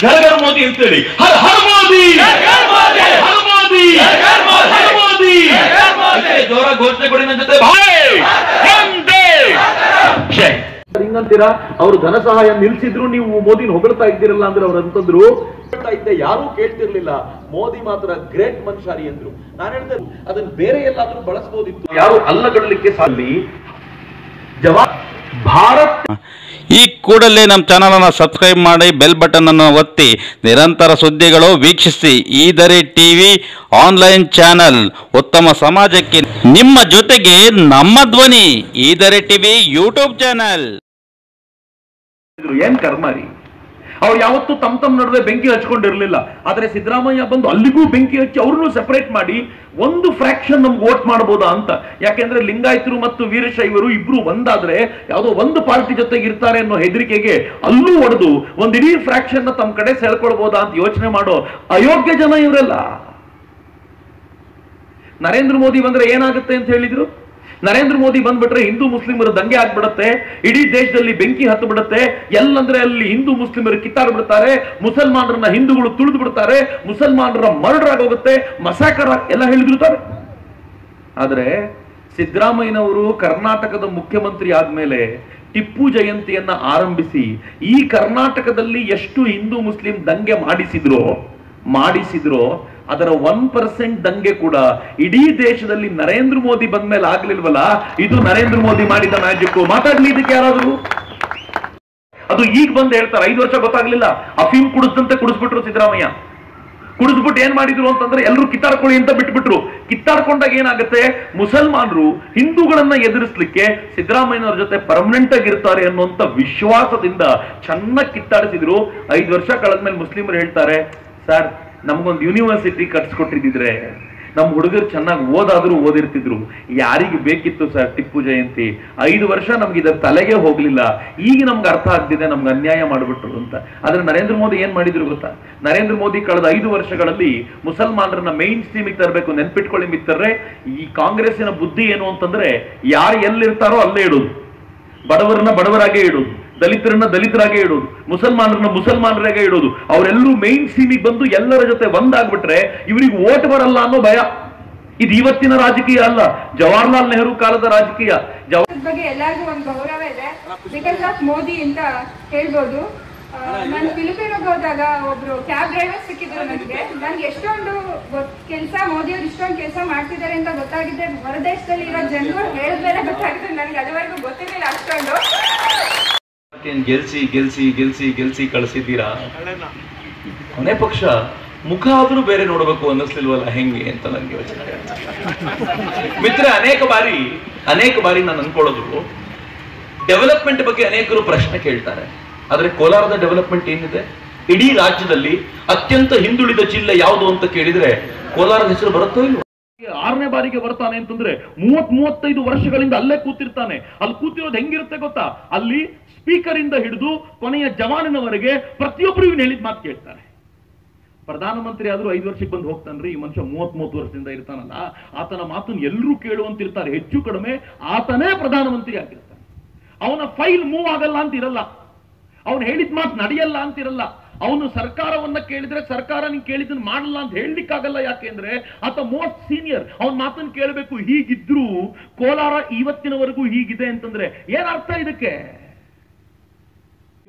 ಘರ ಘರ ಮೋದಿ ಅಂತೇಳಿ ಹರ ಹರ ಮೋದಿ! ಹರ ಮೋದಿ! ಹರ ಮೋದಿ! ಜೋರ ಘೋಷಣೆ ಕೊಡಿ ನನ್ನ ಜೊತೆ. ಹಿಂಗಂತೀರಾ? ಅವರು ಧನ ಸಹಾಯ ನಿಲ್ಸಿದ್ರು ನೀವು ಮೋದಿನ ಹೊಗಳ್ತಾ ಇದ್ದೀರಲ್ಲ ಅಂದ್ರೆ ಅವ್ರು ಅಂತಂದ್ರು ಹೊಗಳ್ತಾ ಇದ್ದೆ ಯಾರೂ ಕೇಳ್ತಿರ್ಲಿಲ್ಲ. ಮೋದಿ ಮಾತ್ರ ಗ್ರೇಟ್ ಮನುಷ್ಯರಿ ಅಂದ್ರು. ನಾನು ಹೇಳ್ತೇನೆ ಅದನ್ನ ಬೇರೆ ಎಲ್ಲಾದ್ರೂ ಬಳಸಬಹುದಿತ್ತು ಯಾರು ಅಲ್ಲಗಡಲಿಕ್ಕೆ ಸಾಲಿ ಜವಾಬ್ ಭಾರತ್ ಈ ಕೂಡಲೇ ನಮ್ಮ ಚಾನಲನ್ನು ಸಬ್ಸ್ಕ್ರೈಬ್ ಮಾಡಿ ಬೆಲ್ ಬಟನ್ ಅನ್ನು ಒತ್ತಿ ನಿರಂತರ ಸುದ್ದಿಗಳು ವೀಕ್ಷಿಸಿ ಈದರೆ ಟಿವಿ ಆನ್ಲೈನ್ ಚಾನಲ್ ಉತ್ತಮ ಸಮಾಜಕ್ಕೆ ನಿಮ್ಮ ಜೊತೆಗೆ ನಮ್ಮ ಧ್ವನಿ, ಈದರೆ ಟಿವಿ ಯೂಟ್ಯೂಬ್ ಚಾನಲ್. ಏನ್ ಕರ್ಮ ರೀ ಅವ್ರು ಯಾವತ್ತೂ ತಮ್ಮ ತಮ್ಮ ನಡುವೆ ಬೆಂಕಿ ಹಚ್ಕೊಂಡಿರ್ಲಿಲ್ಲ. ಆದ್ರೆ ಸಿದ್ದರಾಮಯ್ಯ ಬಂದು ಅಲ್ಲಿಗೂ ಬೆಂಕಿ ಹಚ್ಚಿ ಅವ್ರನ್ನೂ ಸೆಪರೇಟ್ ಮಾಡಿ ಒಂದು ಫ್ರಾಕ್ಷನ್ ನಮ್ಗೆ ವೋಟ್ ಮಾಡ್ಬೋದಾ ಅಂತ. ಯಾಕೆಂದ್ರೆ ಲಿಂಗಾಯತರು ಮತ್ತು ವೀರಶೈವರು ಇಬ್ರು ಒಂದಾದ್ರೆ ಯಾವುದೋ ಒಂದು ಪಾರ್ಟಿ ಜೊತೆಗೆ ಇರ್ತಾರೆ ಅನ್ನೋ ಹೆದರಿಕೆಗೆ ಅಲ್ಲೂ ಹೊಡೆದು ಒಂದ್ ಇಡೀ ಫ್ರಾಕ್ಷನ್ನ ತಮ್ಮ ಕಡೆ ಸೆಳ್ಕೊಳ್ಬೋದಾ ಅಂತ ಯೋಚನೆ ಮಾಡೋ ಅಯೋಗ್ಯ ಜನ ಇವರೆಲ್ಲ. ನರೇಂದ್ರ ಮೋದಿ ಬಂದ್ರೆ ಏನಾಗುತ್ತೆ ಅಂತ ಹೇಳಿದ್ರು? ನರೇಂದ್ರ ಮೋದಿ ಬಂದ್ಬಿಟ್ರೆ ಹಿಂದೂ ಮುಸ್ಲಿಮರ ದಂಗೆ ಆಗ್ಬಿಡುತ್ತೆ, ಇಡೀ ದೇಶದಲ್ಲಿ ಬೆಂಕಿ ಹತ್ತು ಬಿಡುತ್ತೆ ಎಲ್ಲಂದ್ರೆ ಅಲ್ಲಿ ಹಿಂದೂ ಮುಸ್ಲಿಮರು ಕಿತ್ತಾಡ್ ಬಿಡ್ತಾರೆ ಮುಸಲ್ಮಾನರನ್ನ ಹಿಂದೂಗಳು ತುಳಿದು ಬಿಡ್ತಾರೆ ಮುಸಲ್ಮಾನರ ಮರ್ಡರ್ ಆಗೋಗುತ್ತೆ, ಮಸಾಕರ ಎಲ್ಲ ಹೇಳಿದಿರ್ತಾರೆ ಆದ್ರೆ ಸಿದ್ದರಾಮಯ್ಯನವರು ಕರ್ನಾಟಕದ ಮುಖ್ಯಮಂತ್ರಿ ಆದ್ಮೇಲೆ ಟಿಪ್ಪು ಜಯಂತಿಯನ್ನ ಆರಂಭಿಸಿ ಈ ಕರ್ನಾಟಕದಲ್ಲಿ ಎಷ್ಟು ಹಿಂದೂ ಮುಸ್ಲಿಂ ದಂಗೆ ಮಾಡಿಸಿದ್ರೋ ಮಾಡಿಸಿದ್ರೋ ಅದರ ಒನ್ ಪರ್ಸೆಂಟ್ ದಂಗೆ ಕೂಡ ಇಡೀ ದೇಶದಲ್ಲಿ ನರೇಂದ್ರ ಮೋದಿ ಬಂದ್ಮೇಲೆ ಆಗ್ಲಿಲ್ವಲ್ಲ? ಇದು ನರೇಂದ್ರ ಮೋದಿ ಮಾಡಿದ ಮ್ಯಾಜಿಕ್ ಮಾತಾಡ್ಲಿ ಇದಕ್ಕೆ ಯಾರಾದ್ರು? ಅದು ಈಗ ಬಂದು ಹೇಳ್ತಾರೆ, ಐದು ವರ್ಷ ಗೊತ್ತಾಗ್ಲಿಲ್ಲ. ಅಫೀಮ್ ಕುಡಿಸ್ದಂತೆ ಕುಡಿಸ್ಬಿಟ್ರು ಸಿದ್ದರಾಮಯ್ಯ. ಕುಡಿದ್ಬಿಟ್ಟು ಏನ್ ಮಾಡಿದ್ರು ಅಂತಂದ್ರೆ ಎಲ್ಲರೂ ಕಿತ್ತಾಡ್ಕೊಳ್ಳಿ ಅಂತ ಬಿಟ್ಬಿಟ್ರು. ಕಿತ್ತಾಡ್ಕೊಂಡಾಗ ಏನಾಗುತ್ತೆ? ಮುಸಲ್ಮಾನರು ಹಿಂದೂಗಳನ್ನ ಎದುರಿಸ್ಲಿಕ್ಕೆ ಸಿದ್ದರಾಮಯ್ಯನವ್ರ ಜೊತೆ ಪರ್ಮನೆಂಟ್ ಆಗಿರ್ತಾರೆ ಅನ್ನುವಂತ ವಿಶ್ವಾಸದಿಂದ ಚೆನ್ನಾಗಿ ಕಿತ್ತಾಡಿಸಿದ್ರು. ಐದು ವರ್ಷ ಕಳೆದ್ಮೇಲೆ ಮುಸ್ಲಿಮರು ಹೇಳ್ತಾರೆ ಸರ್ ನಮ್ಗೊಂದು ಯೂನಿವರ್ಸಿಟಿ ಕಟ್ಸ್ಕೊಟ್ಟಿದ್ರೆ ನಮ್ಮ ಹುಡುಗರು ಚೆನ್ನಾಗಿ ಓದಾದ್ರೂ ಓದಿರ್ತಿದ್ರು. ಯಾರಿಗೆ ಬೇಕಿತ್ತು ಸರ್ ಟಿಪ್ಪು ಜಯಂತಿ? ಐದು ವರ್ಷ ನಮ್ಗೆ ಇದರ ತಲೆಗೆ ಹೋಗ್ಲಿಲ್ಲ. ಈಗ ನಮ್ಗೆ ಅರ್ಥ ಆಗ್ತಿದೆ, ನಮ್ಗೆ ಅನ್ಯಾಯ ಮಾಡಿಬಿಟ್ರು ಅಂತ. ಆದ್ರೆ ನರೇಂದ್ರ ಮೋದಿ ಏನ್ ಮಾಡಿದ್ರು ಗೊತ್ತಾ? ನರೇಂದ್ರ ಮೋದಿ ಕಳೆದ ಐದು ವರ್ಷಗಳಲ್ಲಿ ಮುಸಲ್ಮಾನರನ್ನ ಮೈನ್ ಸ್ಟ್ರೀಮಿಗೆ ತರಬೇಕು, ನೆನ್ಪಿಟ್ಕೊಳ್ಳಿ ಮಿತ್ತರ್ರೆ ಈ ಕಾಂಗ್ರೆಸ್ಸಿನ ಬುದ್ಧಿ ಏನು ಅಂತಂದ್ರೆ, ಯಾರು ಎಲ್ಲಿರ್ತಾರೋ ಅಲ್ಲೇ ಇಡೋದು. ಬಡವರನ್ನ ಬಡವರಾಗೇ ಇಡೋದು. ದಲಿತರನ್ನ ದಲಿತರಾಗೇ ಇಡೋದು, ಮುಸಲ್ಮಾನರನ್ನ ಮುಸಲ್ಮಾನರಾಗೇ ಇಡೋದು, ಅವರೆಲ್ಲರೂ ಮೈನ್ ಸ್ಟ್ರೀಮಿಗೆ ಬಂದು ಎಲ್ಲರ ಜೊತೆ ಒಂದಾಗ್ಬಿಟ್ರೆ ಇವರಿಗೆ ಓಟ್ ಬರಲ್ಲ ಅನ್ನೋ ಭಯ. ಇದು ಇವತ್ತಿನ ರಾಜಕೀಯ ಅಲ್ಲ, ಜವಾಹರ್ಲಾಲ್ ನೆಹರು ಕಾಲದ ರಾಜಕೀಯ. ಬಗ್ಗೆ ಎಲ್ಲರಿಗೂ ಒಂದು ಗೌರವ ಇದೆ. ಬಿಕಾಸ್ ಆಫ್ ಮೋದಿ ಅಂತ ಹೇಳ್ಬೋದು. ನಾನು ಫಿಲಿಪಿನೋಗೆ ಹೋದಾಗ ಒಬ್ರು ಕ್ಯಾಬ್ ಡ್ರೈವರ್ ಸಿಕ್ಕಿದ್ರು ನನಗೆ. ನನ್ಗೆ ಎಷ್ಟೊಂದು ಕೆಲಸ, ಮೋದಿ ಅವ್ರು ಇಷ್ಟೊಂದು ಕೆಲಸ ಮಾಡ್ತಿದ್ದಾರೆ ಅಂತ ಗೊತ್ತಾಗಿದೆ ಹೊರದೇಶದಲ್ಲಿ ಇರೋ ಜನರು ಹೇಳಿದ್ಮೇಲೆ ಗೊತ್ತಾಗಿದೆ ನನಗೆ ಅದುವರೆಗೂ ಗೊತ್ತಿರಲಿಲ್ಲ ಅಷ್ಟೊಂದು. ಗೆಲ್ಸಿ ಗೆಲ್ಸಿ ಗೆಲ್ಸಿ ಗೆಲ್ಸಿ ಕಳಿಸಿದ್ದೀರಾ? ಕೊನೆ ಪಕ್ಷ ಮುಖ ಆದ್ರೂ ಬೇರೆ ನೋಡ್ಬೇಕು ಅನ್ನಿಸ್ಲಿಲ್ವಲ್ಲ ಹೆಂಗೆ ಅಂತ ನನಗೆ ಯೋಚನೆ ಮಿತ್ರ ಅನೇಕ ಬಾರಿ ಅನೇಕ ಬಾರಿ ನಾನು ಅನ್ಕೊಳ್ಳೋದು ಡೆವಲಪ್ಮೆಂಟ್ ಬಗ್ಗೆ ಅನೇಕರು ಪ್ರಶ್ನೆ ಕೇಳ್ತಾರೆ. ಆದ್ರೆ ಕೋಲಾರದ ಡೆವಲಪ್ಮೆಂಟ್ ಏನಿದೆ? ಇಡೀ ರಾಜ್ಯದಲ್ಲಿ ಅತ್ಯಂತ ಹಿಂದುಳಿದ ಜಿಲ್ಲೆ ಯಾವುದು ಅಂತ ಕೇಳಿದ್ರೆ ಕೋಲಾರದ ಹೆಸರು ಬರುತ್ತೋ ಇಲ್ವೋ? ಆರನೇ ಬಾರಿಗೆ ಬರ್ತಾನೆ ಅಂತಂದ್ರೆ ಮೂವತ್ ಮೂವತ್ತೈದು ವರ್ಷಗಳಿಂದ ಅಲ್ಲೇ ಕೂತಿರ್ತಾನೆ. ಅಲ್ಲಿ ಕೂತಿರೋದು ಹೆಂಗಿರುತ್ತೆ ಗೊತ್ತಾ? ಅಲ್ಲಿ ಸ್ಪೀಕರ್ ಇಂದ ಹಿಡಿದು ಕೊನೆಯ ಜವಾನಿನವರೆಗೆ ಪ್ರತಿಯೊಬ್ಬರು ಇವನು ಹೇಳಿದ ಮಾತು ಕೇಳ್ತಾರೆ. ಪ್ರಧಾನಮಂತ್ರಿ ಆದ್ರೂ ಐದು ವರ್ಷಕ್ಕೆ ಬಂದು ಹೋಗ್ತಾನ್ರಿ, ಈ ಮನುಷ್ಯ ಮೂವತ್ ಮೂವತ್ತು ವರ್ಷದಿಂದ ಇರ್ತಾನಲ್ಲ, ಆತನ ಮಾತನ್ನು ಎಲ್ಲರೂ ಕೇಳುವಂತಿರ್ತಾರೆ, ಹೆಚ್ಚು ಕಡಿಮೆ ಆತನೇ ಪ್ರಧಾನಮಂತ್ರಿ ಆಗಿರ್ತಾನೆ. ಅವನ ಫೈಲ್ ಮೂವ್ ಆಗಲ್ಲ ಅಂತ ಇರಲ್ಲ ಅವನು ಹೇಳಿದ ಮಾತು ನಡೆಯಲ್ಲ ಅಂತಿರಲ್ಲ. ಅವನು ಸರ್ಕಾರವನ್ನ ಕೇಳಿದ್ರೆ ಸರ್ಕಾರ ನೀನ್ ಕೇಳಿದ್ದನ್ನು ಮಾಡಲ್ಲ ಅಂತ ಹೇಳಲಿಕ್ಕಾಗಲ್ಲ ಯಾಕೆಂದ್ರೆ ಆತ ಮೋಸ್ಟ್ ಸೀನಿಯರ್. ಅವನ ಮಾತನ್ನು ಕೇಳಬೇಕು, ಹೀಗಿದ್ರು ಕೋಲಾರ ಇವತ್ತಿನವರೆಗೂ ಹೀಗಿದೆ ಅಂತಂದ್ರೆ ಏನರ್ಥ ಇದಕ್ಕೆ?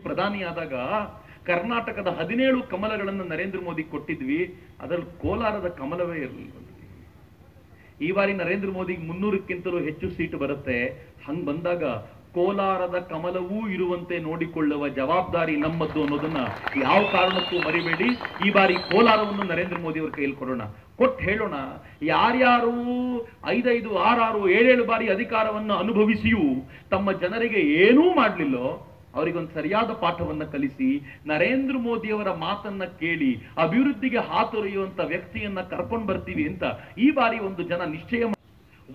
ಪ್ರಧಾನಿಯಾದಾಗ ಕರ್ನಾಟಕದ ಹದಿನೇಳು ಕಮಲಗಳನ್ನು ನರೇಂದ್ರ ಮೋದಿ ಕೊಟ್ಟಿದ್ವಿ, ಅದರಲ್ಲಿ ಕೋಲಾರದ ಕಮಲವೇ ಇರಲಿಲ್ಲ ಈ ಬಾರಿ ನರೇಂದ್ರ ಮೋದಿಗೆ ಮುನ್ನೂರಕ್ಕಿಂತಲೂ ಹೆಚ್ಚು ಸೀಟ್ ಬರುತ್ತೆ. ಹಂಗ್ ಬಂದಾಗ ಕೋಲಾರದ ಕಮಲವೂ ಇರುವಂತೆ ನೋಡಿಕೊಳ್ಳುವ ಜವಾಬ್ದಾರಿ ನಮ್ಮದ್ದು ಅನ್ನೋದನ್ನ ಯಾವ ಕಾರಣಕ್ಕೂ ಮರಿಬೇಡಿ. ಈ ಬಾರಿ ಕೋಲಾರವನ್ನು ನರೇಂದ್ರ ಮೋದಿ ಅವರ ಕೈಯಲ್ಲಿ ಕೊಡೋಣ. ಕೊಟ್ಟು ಹೇಳೋಣ, ಯಾರ್ಯಾರು ಐದೈದು, ಆರಾರು, ಏಳೇಳು ಬಾರಿ ಅಧಿಕಾರವನ್ನು ಅನುಭವಿಸಿಯೂ ತಮ್ಮ ಜನರಿಗೆ ಏನೂ ಮಾಡಲಿಲ್ಲೋ ಅವರಿಗೊಂದು ಸರಿಯಾದ ಪಾಠವನ್ನ ಕಲಿಸಿ ನರೇಂದ್ರ ಮೋದಿಯವರ ಮಾತನ್ನ ಕೇಳಿ ಅಭಿವೃದ್ಧಿಗೆ ಹಾತೊರೆಯುವಂತ ವ್ಯಕ್ತಿಯನ್ನ ಕರ್ಕೊಂಡು ಬರ್ತೀವಿ ಅಂತ ಈ ಬಾರಿ ಒಂದು ಜನ ನಿಶ್ಚಯ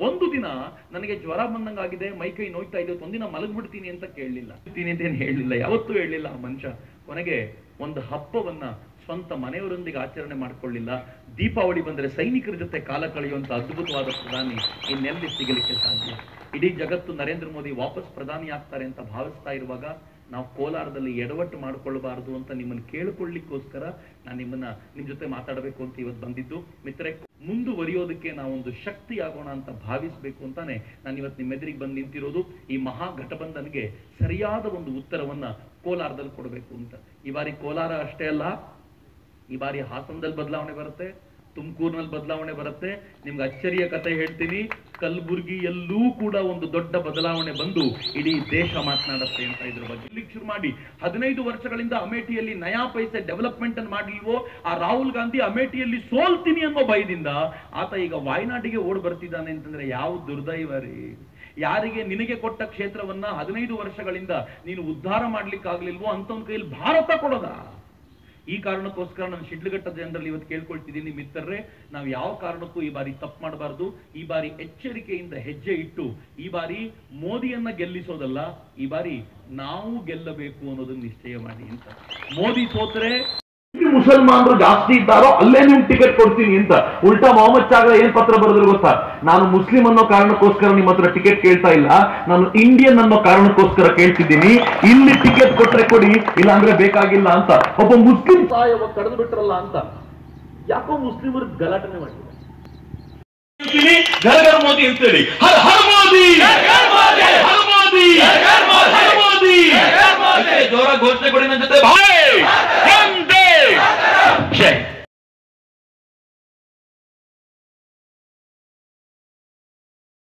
ಒಂದು ದಿನ ನನಗೆ ಜ್ವರ ಬಂದಂಗಾಗಿದೆ, ಮೈ ಕೈ ನೋಯ್ತಾ ಇದೆ ಒಂದಿನ ಮಲಗ್ಬಿಡ್ತೀನಿ ಅಂತ ಕೇಳಲಿಲ್ಲ. ಅಂತ ಏನು ಹೇಳಲಿಲ್ಲ ಯಾವತ್ತೂ ಹೇಳಲಿಲ್ಲ ಆ ಮನುಷ್ಯ. ಕೊನೆಗೆ ಒಂದು ಹಬ್ಬವನ್ನ ಸ್ವಂತ ಮನೆಯವರೊಂದಿಗೆ ಆಚರಣೆ ಮಾಡಿಕೊಳ್ಳಿಲ್ಲ. ದೀಪಾವಳಿ ಬಂದ್ರೆ ಸೈನಿಕರ ಜೊತೆ ಕಾಲ ಕಳೆಯುವಂತ ಅದ್ಭುತವಾದ ಪ್ರಧಾನಿ ಇನ್ನೆಲ್ಲಿ ಸಿಗಲಿಕ್ಕೆ ಸಾಧ್ಯ? ಇಡೀ ಜಗತ್ತು ನರೇಂದ್ರ ಮೋದಿ ವಾಪಸ್ ಪ್ರಧಾನಿ ಆಗ್ತಾರೆ ಅಂತ ಭಾವಿಸ್ತಾ ಇರುವಾಗ ನಾವು ಕೋಲಾರದಲ್ಲಿ ಎಡವಟ್ಟು ಮಾಡಿಕೊಳ್ಳಬಾರದು ಅಂತ ನಿಮ್ಮನ್ನು ಕೇಳಿಕೊಳ್ಳಿಕ್ಕೋಸ್ಕರ ನಾನು ನಿಮ್ಮನ್ನ ನಿಮ್ ಜೊತೆ ಮಾತಾಡಬೇಕು ಅಂತ ಇವತ್ತು ಬಂದಿದ್ದು. ಮಿತ್ರೆ ಮುಂದುವರಿಯೋದಕ್ಕೆ ನಾವೊಂದು ಶಕ್ತಿ ಆಗೋಣ ಅಂತ ಭಾವಿಸಬೇಕು ಅಂತಾನೆ ನಾನು ಇವತ್ತು ನಿಮ್ಮೆದುರಿಗೆ ಬಂದು ನಿಂತಿರೋದು. ಈ ಮಹಾ ಘಟಬಂಧನ್ಗೆ ಸರಿಯಾದ ಒಂದು ಉತ್ತರವನ್ನ ಕೋಲಾರದಲ್ಲಿ ಕೊಡಬೇಕು ಅಂತ. ಈ ಬಾರಿ ಕೋಲಾರ ಅಷ್ಟೇ ಅಲ್ಲ ಈ ಬಾರಿ ಹಾಸನದಲ್ಲಿ ಬದಲಾವಣೆ ಬರುತ್ತೆ, ತುಮಕೂರಿನಲ್ಲಿ ಬದಲಾವಣೆ ಬರುತ್ತೆ. ನಿಮ್ಗೆ ಅಚ್ಚರಿಯ ಕತೆ ಹೇಳ್ತೀನಿ ಕಲಬುರಗಿಯಲ್ಲೂ ಕೂಡ ಒಂದು ದೊಡ್ಡ ಬದಲಾವಣೆ ಬಂದು ಇಡೀ ದೇಶ ಮಾತನಾಡುತ್ತೆ ಅಂತ ಇದ್ರ ಬಗ್ಗೆ ಇಲ್ಲಿ ಶುರು ಮಾಡಿ. ಹದಿನೈದು ವರ್ಷಗಳಿಂದ ಅಮೇಠಿಯಲ್ಲಿ ನಯಾ ಪೈಸೆ ಡೆವಲಪ್ಮೆಂಟ್ ಅನ್ನು ಮಾಡಿಲ್ವೋ ಆ ರಾಹುಲ್ ಗಾಂಧಿ ಅಮೇಠಿಯಲ್ಲಿ ಸೋಲ್ತೀನಿ ಅನ್ನೋ ಭಯದಿಂದ ಆತ ಈಗ ವಾಯ್ನಾಡಿಗೆ ಓಡ್ ಬರ್ತಿದ್ದಾನೆ ಅಂತಂದ್ರೆ ಯಾವ ದುರ್ದೈವ ರೀ? ಯಾರಿಗೆ ನಿನಗೆ ಕೊಟ್ಟ ಕ್ಷೇತ್ರವನ್ನ ಹದಿನೈದು ವರ್ಷಗಳಿಂದ ನೀನು ಉದ್ಧಾರ ಮಾಡ್ಲಿಕ್ಕಾಗ್ಲಿಲ್ವೋ ಅಂತವನ್ ಕೈಯಲ್ಲಿ ಭಾರತ ಕೊಡೋದ? ಈ ಕಾರಣಕ್ಕೋಸ್ಕರ ನಾನು ಶಿಡ್ಲಘಟ್ಟ ಜನರಲ್ಲಿ ಇವತ್ತು ಕೇಳ್ಕೊಳ್ತಿದ್ದೀನಿ ಮಿತ್ರರೇ, ನಾವು ಯಾವ ಕಾರಣಕ್ಕೂ ಈ ಬಾರಿ ತಪ್ಪು ಮಾಡಬಾರ್ದು. ಈ ಬಾರಿ ಎಚ್ಚರಿಕೆಯಿಂದ ಹೆಜ್ಜೆ ಇಟ್ಟು, ಈ ಬಾರಿ ಮೋದಿಯನ್ನ ಗೆಲ್ಲಿಸೋದಲ್ಲ, ಈ ಬಾರಿ ನಾವು ಗೆಲ್ಲಬೇಕು ಅನ್ನೋದನ್ನ ನಿಶ್ಚಯ ಮಾಡಿ ಅಂತ. ಮೋದಿ ಸೋತ್ರೆ ಮುಸಲ್ಮಾನರು ಜಾಸ್ತಿ ಇದ್ದಾರೋ ಅಲ್ಲೇ ನಿಮ್ ಟಿಕೆಟ್ ಕೊಡ್ತೀನಿ ಅಂತ. ಉಲ್ಟಾ ಮೊಹಮ್ಮದ್ ಚಾಗ್ರ ಏನ್ ಪತ್ರ ಬರೆದ್ರು ಗೊತ್ತಾ? ನಾನು ಮುಸ್ಲಿಂ ಅನ್ನೋ ಕಾರಣಕ್ಕೋಸ್ಕರ ನಿಮ್ಮ ಹತ್ರ ಟಿಕೆಟ್ ಕೇಳ್ತಾ ಇಲ್ಲ. ನಾನು ಇಂಡಿಯನ್ ಅನ್ನೋ ಕಾರಣಕ್ಕೋಸ್ಕರ ಕೇಳ್ತಿದ್ದೀನಿ. ಇಲ್ಲಿ ಟಿಕೆಟ್ ಕೊಟ್ರೆ ಕೊಡಿ ಇಲ್ಲ ಅಂದ್ರೆ ಬೇಕಾಗಿಲ್ಲ ಅಂತ. ಒಬ್ಬ ಮುಸ್ಲಿಂ ಸಾಯವ ಕರೆದು ಬಿಟ್ರಲ್ಲ ಅಂತ. ಯಾಕೋ ಮುಸ್ಲಿಮರು ಗಲಾಟನೆ ಮಾಡಿದ್ದಾರೆ ಘರ ಘರ ಮೋದಿ ಅಂತೇಳಿ ಹರ್ ಹರ್ ಮೋದಿ! ಹರ್ ಮೋದಿ! ಜೋರ ಘೋಷಣೆ ಕೊಡಿ ನನ್ನ ಜೊತೆ. ಭಾಯ್